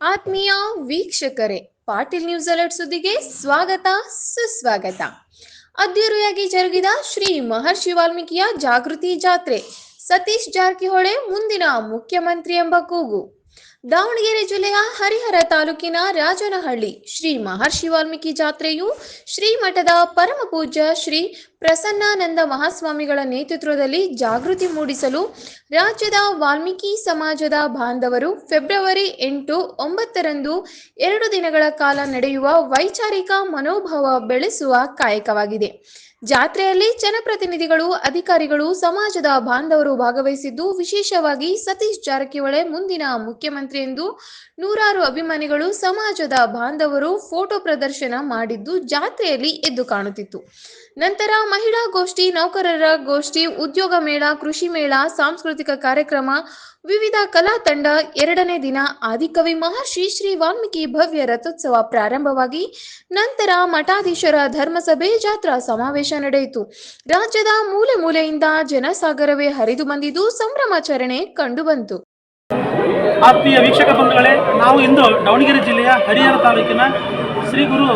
ಆತ್ಮೀಯ ವೀಕ್ಷಕರೇ, Patil news alert ಸುದ್ದಿಗೆ ಸ್ವಾಗತ, ಸುಸ್ವಾಗತ. ಅದ್ದೂರಿಯಾಗಿ ಜರುಗಿದ ಶ್ರೀ ಮಹರ್ಷಿ ವಾಲ್ಮೀಕಿಯ ಜಾಗೃತಿ ಜಾತ್ರೆ. ಸತೀಶ್ ಜಾರಕಿಹೊಳಿ ಮುಂದಿನ ಮುಖ್ಯಮಂತ್ರಿ ಎಂಬ ಕೂಗು. ದಾವಣಗೆರೆ ಜಿಲ್ಲೆಯ ಹರಿಹರ ತಾಲೂಕಿನ ರಾಜನಹಳ್ಳಿ ಶ್ರೀ ಮಹರ್ಷಿ ವಾಲ್ಮೀಕಿ ಜಾತ್ರೆಯು ಶ್ರೀಮಠದ ಪರಮ ಪೂಜ್ಯ ಶ್ರೀ ಪ್ರಸನ್ನಾನಂದ ಮಹಾಸ್ವಾಮಿಗಳ ನೇತೃತ್ವದಲ್ಲಿ ಜಾಗೃತಿ ಮೂಡಿಸಲು ರಾಜ್ಯದ ವಾಲ್ಮೀಕಿ ಸಮಾಜದ ಬಾಂಧವರು ಫೆಬ್ರವರಿ ಎಂಟು, ಒಂಬತ್ತರಂದು ಎರಡು ದಿನಗಳ ಕಾಲ ನಡೆಯುವ ವೈಚಾರಿಕ ಮನೋಭಾವ ಬೆಳೆಸುವ ಕಾಯಕವಾಗಿದೆ. ಜಾತ್ರೆಯಲ್ಲಿ ಜನಪ್ರತಿನಿಧಿಗಳು, ಅಧಿಕಾರಿಗಳು, ಸಮಾಜದ ಬಾಂಧವರು ಭಾಗವಹಿಸಿದ್ದು, ವಿಶೇಷವಾಗಿ ಸತೀಶ್ ಜಾರಕಿಹೊಳಿ, ಮುಂದಿನ ಮುಖ್ಯಮಂತ್ರಿ ಎಂದು ನೂರಾರು ಅಭಿಮಾನಿಗಳು, ಸಮಾಜದ ಬಾಂಧವರು ಫೋಟೋ ಪ್ರದರ್ಶನ ಮಾಡಿದ್ದು ಜಾತ್ರೆಯಲ್ಲಿ ಎದ್ದು ಕಾಣುತ್ತಿತ್ತು. ನಂತರ ಮಹಿಳಾ ಗೋಷ್ಠಿ, ನೌಕರರ ಗೋಷ್ಠಿ, ಉದ್ಯೋಗ ಮೇಳ, ಕೃಷಿ ಮೇಳ, ಸಾಂಸ್ಕೃತಿಕ ಕಾರ್ಯಕ್ರಮ, ವಿವಿಧ ಕಲಾ ತಂಡ, ಎರಡನೇ ದಿನ ಆದಿಕವಿ ಮಹರ್ಷಿ ಶ್ರೀ ವಾಲ್ಮೀಕಿ ಭವ್ಯ ರಥೋತ್ಸವ ಪ್ರಾರಂಭವಾಗಿ ನಂತರ ಮಠಾಧೀಶರ ಧರ್ಮಸಭೆ ಜಾತ್ರಾ ಸಮಾವೇಶ ನಡೆಯಿತು. ರಾಜ್ಯದ ಮೂಲೆ ಮೂಲೆಯಿಂದ ಜನಸಾಗರವೇ ಹರಿದು ಬಂದಿದ್ದು, ಸಂಭ್ರಮಾಚರಣೆ ಕಂಡುಬಂತು ಆತ್ಮೀಯ ವೀಕ್ಷಕ ಬಂಧುಗಳೇ, ನಾವು ಇಂದು ದಾವಣಗೆರೆ ಜಿಲ್ಲೆಯ ಹರಿಹರ ತಾಲೂಕಿನ ಶ್ರೀ ಗುರು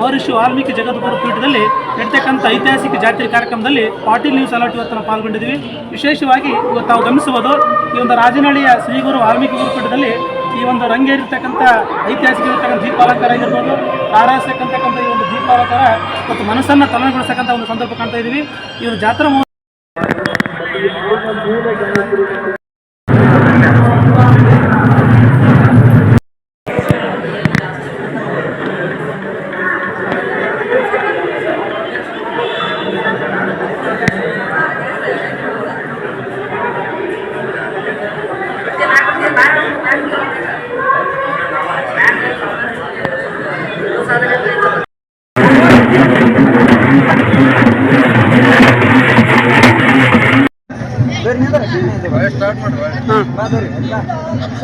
ಮಹರ್ಷಿ ವಾಲ್ಮೀಕಿ ಜಗದ್ಗುರು ಪೀಠದಲ್ಲಿ ನಡೀತಕ್ಕಂಥ ಐತಿಹಾಸಿಕ ಜಾತ್ರೆ ಕಾರ್ಯಕ್ರಮದಲ್ಲಿ ಪಾಟೀಲ್ ನ್ಯೂಸ್ ಅಲರ್ಟ್ ಇವತ್ತು ನಾವು ಪಾಲ್ಗೊಂಡಿದ್ದೀವಿ. ವಿಶೇಷವಾಗಿ ಇವತ್ತು ತಾವು ಗಮನಿಸಬಹುದು, ಈ ಒಂದು ರಾಜನಹಳ್ಳಿಯ ಶ್ರೀ ಗುರು ವಾಲ್ಮೀಕಿ ಗುರುಪೀಠದಲ್ಲಿ ಈ ಒಂದು ರಂಗೇರಿರ್ತಕ್ಕಂಥ ಐತಿಹಾಸಿಕ ಇರತಕ್ಕಂಥ ದೀಪಾಲಂಕಾರ ಆಗಿರ್ಬೋದು ಆರಾಯಿಸ್ತಕ್ಕಂಥಕ್ಕಂಥ ಈ ಒಂದು ದೀಪಾಲಂಕಾರ ಮತ್ತು ಮನಸ್ಸನ್ನು ತಲನಗೊಳಿಸತಕ್ಕಂಥ ಒಂದು ಸಂದರ್ಭ ಕಾಣ್ತಾ ಇದ್ದೀವಿ. ಒಂದು ಜಾತ್ರಾ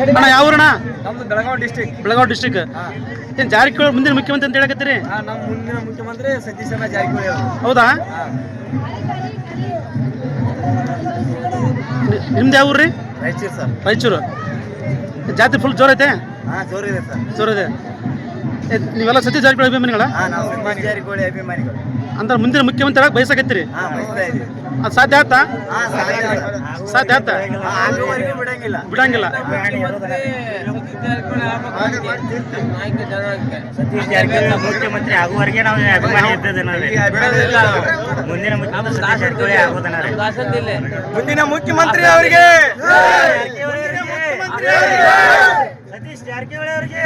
ಅಣ್ಣ ಯಾವ ಊರಣ್ಣ ನಮ್ದು ಬೆಳಗಾವಿ ಡಿಸ್ಟಿಕ್ ಬೆಳಗಾವಿ ಡಿಸ್ಟಿಕ್ ಏನು ಜಾರಕಿಹೊಳಿ ಮುಂದಿನ ಮುಖ್ಯಮಂತ್ರಿ ಅಂತ ಹೇಳಕತ್ತೀರಿ? ನಮ್ಮ ಮುಂದಿನ ಮುಖ್ಯಮಂತ್ರಿ ಸತೀಶಣ್ಣ ಜಾರಕಿಹೊಳಿ ಅವರು. ಹೌದಾ? ನಿಮ್ದು ಯಾವ ಊರು ರೀ? ರಾಯಚೂರು ಸರ್. ರಾಯಚೂರು. ಜಾತ್ರೆ ಫುಲ್ ಜೋರ್ ಐತೆ ಹಾ ಜೋರಿದೆ ಸರ್. ಜೋರ್ ಇದೆ ಏ, ನೀವೆಲ್ಲ ಸತೀಶ್ ಜಾರಕಿಹೊಳಿ ಅಭಿಮಾನಿಗಳ? ಜಾರಕಿಹೊಳಿ ಅಂದ್ರೆ ಮುಂದಿನ ಮುಖ್ಯಮಂತ್ರಿ ಆಗಿ ಬಯಸಕತ್ತೀರಿ ಅದು ಸಾಧ್ಯ ಆತಾ ಹಾ ಸಾಧ್ಯ ಆಗುವವರೆಗೂ ಬಿಡಂಗಿಲ್ಲ. ಬಿಡಂಗಿಲ್ಲ. ಸತೀಶ್ ಜಾರಕಿಹೊಳಿ ಮುಖ್ಯಮಂತ್ರಿ ಆಗುವವರೆಗೆ ನಾವು ಅಭಿಮಾನಿ ಇದ್ದದ್ದು ಮುಂದಿನ ಮುಖ್ಯಮಂತ್ರಿ ಮುಂದಿನ ಮುಖ್ಯಮಂತ್ರಿ ಅವರಿಗೆ! ಸತೀಶ್ ಜಾರಕಿಹೊಳಿ ಅವರಿಗೆ!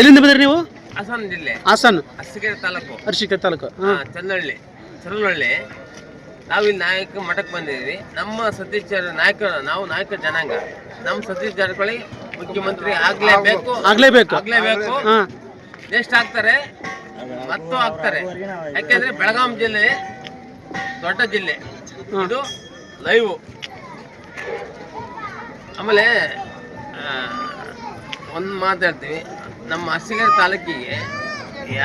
ಎಲ್ಲಿಂದ ಬಂದ್ರಿ ನೀವು? ಹಾಸನ ಜಿಲ್ಲೆ ಹಾಸನ್. ಅರಸೀಕೆರೆ ತಾಲೂಕು. ಅರಸೀಕೆರೆ ತಾಲೂಕು. ಹಾ, ಚಂದಳ್ಳಿ ಚರಳಹಳ್ಳಿ ನಾವು ಇಲ್ಲಿ ನಾಯಕ ಮಠಕ್ಕೆ ಬಂದಿದ್ದೀವಿ. ನಮ್ಮ ಸತೀಶ್ ಜಾರ ನಾಯಕ ನಾವು ನಾಯಕ ಜನಾಂಗ. ನಮ್ಮ ಸತೀಶ್ ಜಾರಕಿಹೊಳಿ ಮುಖ್ಯಮಂತ್ರಿ ಆಗ್ಲೇಬೇಕು. ಆಗ್ಲೇಬೇಕು. ಆಗ್ಲೇಬೇಕು. ಹಾ. ನೆಕ್ಸ್ಟ್ ಆಗ್ತಾರೆ. ಮತ್ತು ಆಗ್ತಾರೆ. ಯಾಕೆಂದ್ರೆ ಬೆಳಗಾಂ ಜಿಲ್ಲೆ ದೊಡ್ಡ ಜಿಲ್ಲೆ. ಇದು ಲೈವ್. ಆಮೇಲೆ ಒಂದು ಮಾತಾಡ್ತೀವಿ ಹೇಳ್ತೀವಿ ನಮ್ಮ ಅರಸೀಕೆರೆ ತಾಲೂಕಿಗೆ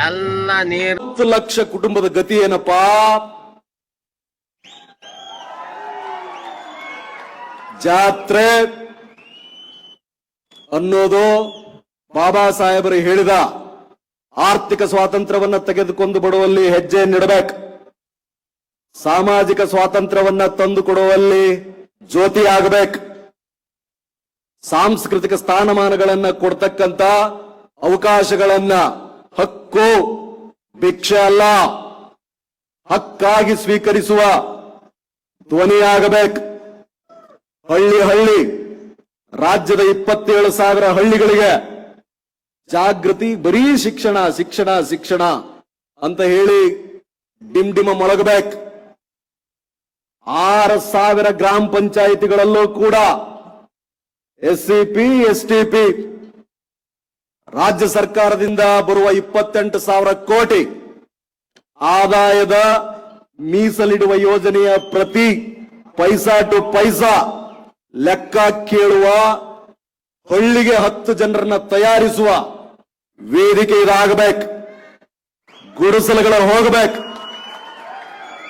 ಎಲ್ಲ ನೀರು ಹತ್ತು ಲಕ್ಷ ಕುಟುಂಬದ ಗತಿ ಏನಪ್ಪಾ? ಜಾತ್ರೆ ಅನ್ನೋದು ಬಾಬಾ ಸಾಹೇಬರು ಹೇಳಿದ ಆರ್ಥಿಕ ಸ್ವಾತಂತ್ರ್ಯವನ್ನ ತೆಗೆದುಕೊಂಡು ಬಿಡುವಲ್ಲಿ ಹೆಜ್ಜೆ ನೀಡಬೇಕು. ಸಾಮಾಜಿಕ ಸ್ವಾತಂತ್ರ್ಯವನ್ನ ತಂದು ಕೊಡುವಲ್ಲಿ ಜ್ಯೋತಿ ಆಗಬೇಕು. ಸಾಂಸ್ಕೃತಿಕ ಸ್ಥಾನಮಾನಗಳನ್ನ ಕೊಡ್ತಕ್ಕಂತ ಅವಕಾಶಗಳನ್ನ ಹಕ್ಕು, ಭಿಕ್ಷೆ ಅಲ್ಲ, ಹಕ್ಕಾಗಿ ಸ್ವೀಕರಿಸುವ ಧ್ವನಿಯಾಗಬೇಕು. ಹಳ್ಳಿ ಹಳ್ಳಿ, ರಾಜ್ಯದ ಇಪ್ಪತ್ತೇಳು ಸಾವಿರ ಹಳ್ಳಿಗಳಿಗೆ ಜಾಗೃತಿ, ಬರೀ ಶಿಕ್ಷಣ ಶಿಕ್ಷಣ ಶಿಕ್ಷಣ ಅಂತ ಹೇಳಿ ಡಿಮ್ ಡಿಮ ಮೊಳಗಬೇಕು. ಆರು ಸಾವಿರ ಗ್ರಾಮ ಪಂಚಾಯಿತಿಗಳಲ್ಲೂ ಕೂಡ S C P S T P ರಾಜ್ಯ ಸರ್ಕಾರದಿಂದ ಬರುವ ಇಪ್ಪತ್ತೆಂಟು ಸಾವಿರ ಕೋಟಿ ಆದಾಯದ ಮೀಸಲಿಡುವ ಯೋಜನೆಯ ಪ್ರತಿ ಪೈಸಾ ಟು ಪೈಸಾ ಲೆಕ್ಕ ಕೇಳುವ, ಹಳ್ಳಿಗೆ ಹತ್ತು ಜನರನ್ನ ತಯಾರಿಸುವ ವೇದಿಕೆ ಇದಾಗಬೇಕು. ಗುಡಿಸಲುಗಳು ಹೋಗಬೇಕು.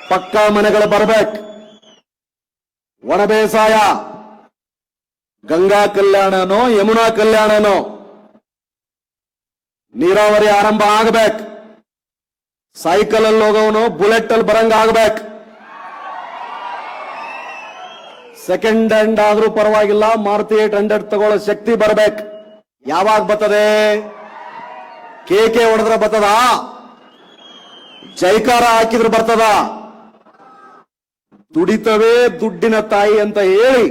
ಪಕ್ಕಾ ಮನೆಗಳು ಬರಬೇಕು. ಒಣ ಬೇಸಾಯ, ಗಂಗಾ ಕಲ್ಯಾಣನೋ, ಯಮುನಾ ಕಲ್ಯಾಣನೋ ನೀರಾವರಿ ಆರಂಭ ಆಗಬೇಕು. ಸೈಕಲ್ ಅಲ್ಲಿ ಹೋಗೋನು ಬುಲೆಟ್ ಅಲ್ಲಿ ಬರಂಗ ಆಗ್ಬೇಕು. ಸೆಕೆಂಡ್ ಹ್ಯಾಂಡ್ ಆದ್ರೂ ಪರವಾಗಿಲ್ಲ, ಮಾರುತಿ ಏಟ್ ಹಂಡ್ರೆಡ್ ತಗೊಳ್ಳೋ ಶಕ್ತಿ ಬರ್ಬೇಕು. ಯಾವಾಗ ಬರ್ತದೆ? ಕೇಕೆ ಹೊಡೆದ್ರೆ ಬರ್ತದ? ಜೈಕಾರ ಹಾಕಿದ್ರೆ ಬರ್ತದ? ದುಡಿತವೇ ದುಡ್ಡಿನ ತಾಯಿ ಅಂತ ಹೇಳಿ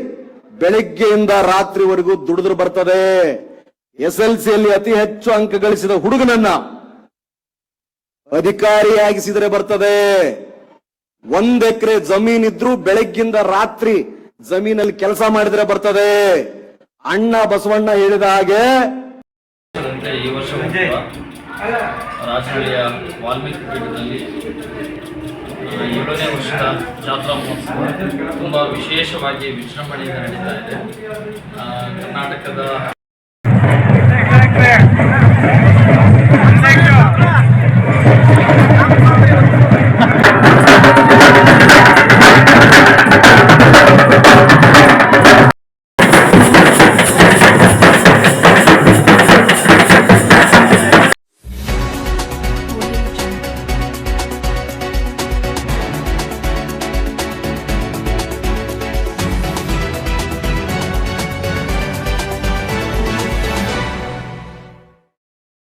ಬೆಳಿಗ್ಗೆಯಿಂದ ರಾತ್ರಿವರೆಗೂ ದುಡಿದ್ರು ಬರ್ತದೆ. ಎಸ್ ಎಲ್ ಸಿಯಲ್ಲಿ ಅತಿ ಹೆಚ್ಚು ಅಂಕ ಗಳಿಸಿದ ಹುಡುಗನನ್ನ ಅಧಿಕಾರಿಯಾಗಿಸಿದರೆ ಬರ್ತದೆ. ಒಂದ್ ಎಕರೆ ಜಮೀನಿದ್ರು ಬೆಳಗ್ಗಿಂದ ರಾತ್ರಿ ಜಮೀನಲ್ಲಿ ಕೆಲಸ ಮಾಡಿದ್ರೆ ಬರ್ತದೆ. ಅಣ್ಣ ಬಸವಣ್ಣ ಹೇಳಿದ ಹಾಗೆ ಈ ವರ್ಷ ರಾಜಹಳ್ಳಿಯ ವಾಲ್ಮೀಕಿ ಏಳನೇ ವರ್ಷದ ಜಾತ್ರಾ ಮಹೋತ್ಸವ ತುಂಬ ವಿಶೇಷವಾಗಿ ವಿಜೃಂಭಣೆಯಿಂದ ನಡೀತಾ ಇದೆ. ಕರ್ನಾಟಕದ